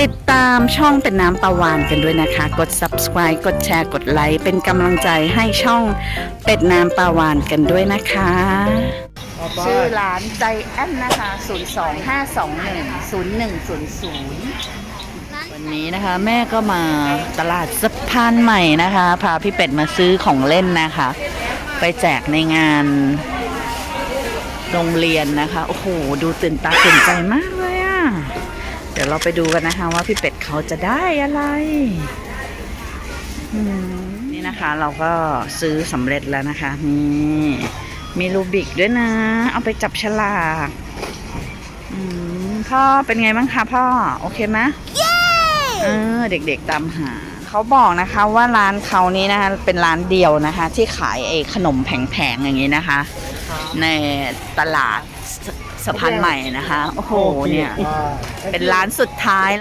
ติดตามช่องเป็นน้ำปลาวานกันด้วยนะคะ กด subscribe กดแชร์ กดไลค์ เป็นกำลังใจให้ช่องเป็ดน้ำปลาวานกันด้วยนะคะ ชื่อร้านใจแอนนะคะ 025210100 วันนี้นะคะ แม่ก็มาตลาดสะพานใหม่นะคะ พาพี่เป็ดมาซื้อของเล่นนะคะ ไปแจกในงานโรงเรียนนะคะ โอ้โห ดูตื่นตาตื่นใจมากเลยอะ่ะ เดี๋ยวเราไปดูกันนะคะว่าพี่เป็ดเขาจะได้อะไรอืมนี่นะคะเราก็ซื้อสำเร็จแล้วนะคะนี่มีรูบิกด้วยนะ เอาไปจับฉลากอืมพ่อเป็นไงบ้างคะพ่อ โอเคไหมเออเด็กๆตามหา เขาบอกนะคะว่าร้านเขานี้นะคะเป็นร้านเดียวนะคะ ที่ขายไอ้ขนมแผงๆอย่างนี้นะคะ ในตลาดส สะพานใหม่นะคะ โอ้โหเนี่ย เป็นร้านสุดท้าย